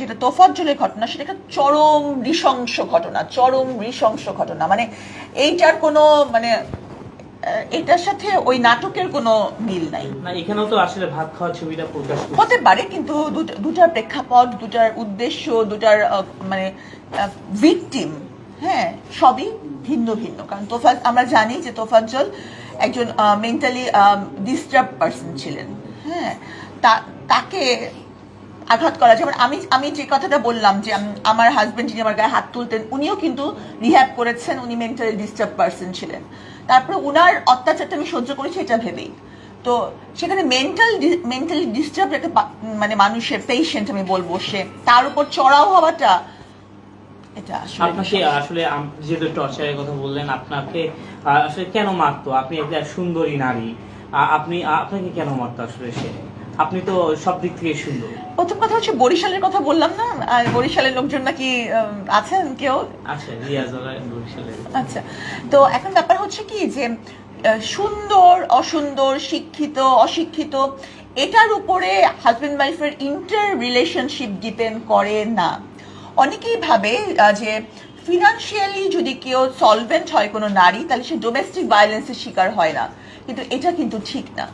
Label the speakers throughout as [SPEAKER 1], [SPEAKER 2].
[SPEAKER 1] যেটা তোফাজ্জলের ঘটনা সেটা একটা চরম নৃশংস ঘটনা চরম নৃশংস ঘটনা। মানে এইটার কোনো মানে এটার সাথে ওই নাটকের কোনো মিল নাই।
[SPEAKER 2] না এখানেও তো আসলে ভাত খাওয়া ছবিটা প্রকাশ
[SPEAKER 1] হতে পারে কিন্তু দুটা- দুটার প্রেক্ষাপট দুটার উদ্দেশ্য দুটার মানে ভিকটিম হ্যাঁ সবই ভিন্ন ভিন্ন। কারণ তোফাজ আমরা জানি যে তোফাজ্জল একজন মেন্টালি ডিস্টার্ব পার্সন ছিলেন। হ্যাঁ তা- তাকে আঘাত করা। যেমন আমি আমি যে কথাটা বললাম যে আমার হাজবেন্ড যিনি আমার গায়ে হাত তুলতেন উনিও কিন্তু রিহ্যাব করেছেন উনি মেন্টালি ডিস্টার্ব পার্সন ছিলেন। তারপরে উনার অত্যাচারটা আমি সহ্য করেছি এটা ভেবেই। তো সেখানে মেন্টাল মেন্টালি ডিস্টার্ব একটা মানে মানুষের পেশেন্ট আমি বলব সে তার উপর চড়াও হওয়াটা এটা আসলে
[SPEAKER 2] আপনাকে আসলে যেহেতু টর্চারের কথা বললেন আপনাকে আহ, আসলে কেন মারতো? আপনি একটা সুন্দরী নারী। আপনি আপনাকে কেন মারতো আসলে সে? আপনি তো সব দিক থেকে সুন্দর।
[SPEAKER 1] প্রথম কথা হচ্ছে বরিশালের কথা বললাম না আর বরিশালের লোকজন নাকি আছেন কেউ?
[SPEAKER 2] আচ্ছা রিয়াজ বরিশালের।
[SPEAKER 1] আচ্ছা তো এখন ব্যাপার হচ্ছে কি যে সুন্দর অসুন্দর শিক্ষিত অশিক্ষিত এটার উপরে হাজবেন্ড ওয়াইফের ইন্টার রিলেশনশিপ ডিপেন্ড করে না। অনেকেই ভাবে যে ফিনান্সিয়ালি যদি কেউ সলভেন্ট হয় কোনো নারী তাহলে সে ডোমেস্টিক ভায়োলেন্সের শিকার হয় না। কিন্তু এটা কিন্তু ঠিক না।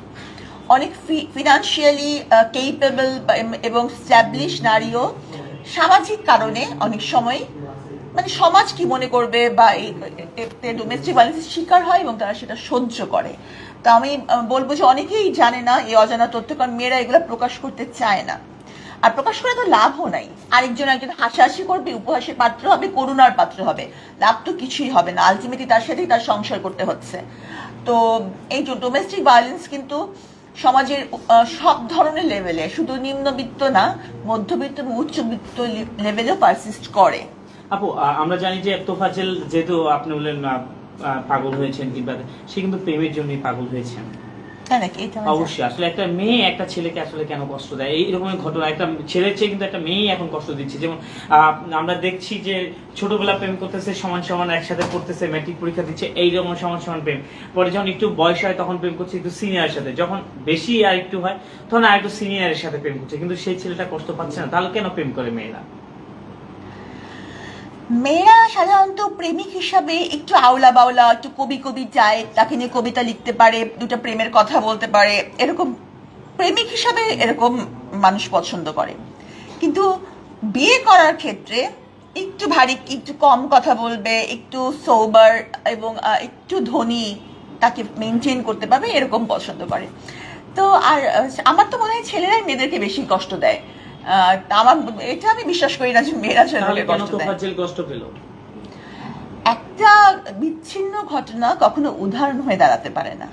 [SPEAKER 1] অনেক ফিনান্সিয়ালি কেপেবল এবং স্ট্যাবলিশ নারীও সামাজিক কারণে অনেক সময় মানে সমাজ কি মনে করবে বা ডোমেস্টিক ভায়োলেন্সের শিকার হয় এবং তারা সেটা সহ্য করে। তা আমি বলব যে অনেকেই জানে না এই অজানা তথ্য, কারণ মেয়েরা এগুলো প্রকাশ করতে চায় না। আর প্রকাশ করে তো লাভও নাই। আরেকজন একজন হাসাহাসি করবে উপহাসের পাত্র হবে, করুণার পাত্র হবে। লাভ তো কিছুই হবে না। আলটিমেটলি তার সাথেই তার সংসার করতে হচ্ছে। তো এই ডোমেস্টিক ভায়োলেন্স কিন্তু সমাজের সব ধরনের লেভেলে শুধু নিম্নবিত্ত না, মধ্যবিত্ত এবং উচ্চবিত্ত লেভেলেও পারসিস্ট করে।
[SPEAKER 2] আপু আমরা জানি যে তোফাজেল যেহেতু আপনি বললেন পাগল হয়েছেন কিংবা সে কিন্তু প্রেমের জন্যই পাগল হয়েছেন।
[SPEAKER 1] তাই নাকি এটা আমি জানি।
[SPEAKER 2] অবশ্যই আসলে একটা মেয়ে একটা ছেলেকে আসলে কেন কষ্ট দেয়? এইরকম ঘটনা একটা ছেলের চেয়ে কিন্তু একটা মেয়ে এখন কষ্ট দিচ্ছে। যেমন আমরা দেখছি যে ছোটবেলা প্রেম করতেছে সমান সমান একসাথে পড়তেছে ম্যাট্রিক পরীক্ষা দিচ্ছে এইরকম সমান সমান প্রেম। পরে যখন একটু বয়স হয় তখন প্রেম করছে একটু সিনিয়রের সাথে। যখন বেশি আর একটু হয় তখন আর একটু সিনিয়রের সাথে প্রেম করছে। কিন্তু সেই ছেলেটা কষ্ট পাচ্ছে না। তাহলে কেন প্রেম করে মেয়েরা?
[SPEAKER 1] মেয়েরা সাধারণত প্রেমিক হিসাবে একটু আওলা বাওলা একটু কবি কবি যায়, তাকে নিয়ে কবিতা লিখতে পারে, দুটো প্রেমের কথা বলতে পারে, এরকম প্রেমিক হিসাবে এরকম মানুষ পছন্দ করে। কিন্তু বিয়ে করার ক্ষেত্রে একটু ভারী, একটু কম কথা বলবে, একটু সোবার এবং একটু ধনী তাকে মেনটেন করতে পারবে, এরকম পছন্দ করে। তো আর, আমার তো মনে হয় ছেলেরাই মেয়েদেরকে বেশি কষ্ট দেয়। আমার এটা আমি বিশ্বাস করি না যে মেয়েরা ছেলেকে কষ্ট দেয়।
[SPEAKER 2] কষ্ট পেল?
[SPEAKER 1] একটা বিচ্ছিন্ন ঘটনা কখনো উদাহরণ হয়ে দাঁড়াতে পারে না।